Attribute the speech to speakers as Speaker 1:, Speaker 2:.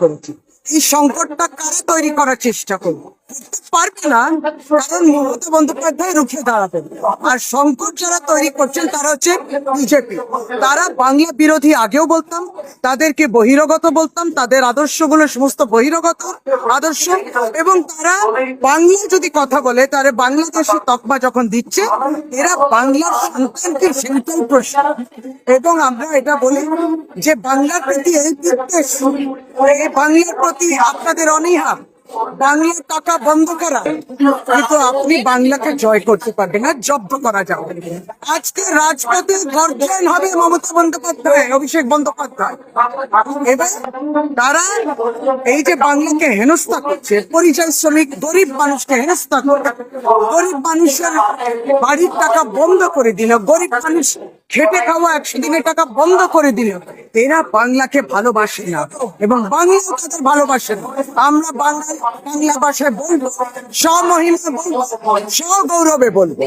Speaker 1: করেছি এই সংকটটা কারা তৈরি করার চেষ্টা করব? পারবে না, কারণ মমতা বন্দ্যোপাধ্যায় রুখে দাঁড়াবেন। আর সংকট যারা তৈরি করছেন, তারা হচ্ছে বিজেপি। তারা বাংলা বিরোধী আগেও বলতাম, তাদেরকে বহিরগত বলতাম, তাদের আদর্শগুলো সমস্ত বহিরগত আদর্শ। এবং তারা বাংলা যদি কথা বলে, তাহলে বাংলাদেশে তকমা যখন দিচ্ছে, এরা বাংলার সন্তানকে সেন্ট্রাল প্রশ্ন। এবং আমরা এটা বলি যে, বাংলার প্রতি এই বিদ্বেষ বাংলার প্রতি আপনাদের অনীহা বাংলার টাকা বন্ধ করা। কিন্তু আপনি বাংলাকে জয় করতে পারবেন না, জব্দ করা যাবে। আজকে রাজপথে গর্জন হবে মমতা বন্দ্যোপাধ্যায়, অভিষেক বন্দ্যোপাধ্যায়। এবার তারা এই যে বাংলাকে হেনস্থা করছে পরিচয় শ্রমিক, গরিব মানুষকে হেনস্থা করছে। গরিব মানুষের বাড়ির টাকা বন্ধ করে দিল। গরিব মানুষ খেটে খাওয়া একশো দিনের টাকা বন্ধ করে দিল। এরা বাংলাকে ভালোবাসে না এবং বাংলা তাদের ভালোবাসে না। আমরা বাংলা বাংলা ভাষায় বলব, স্বমহিমা বলব, স্বগৌরবে বলব।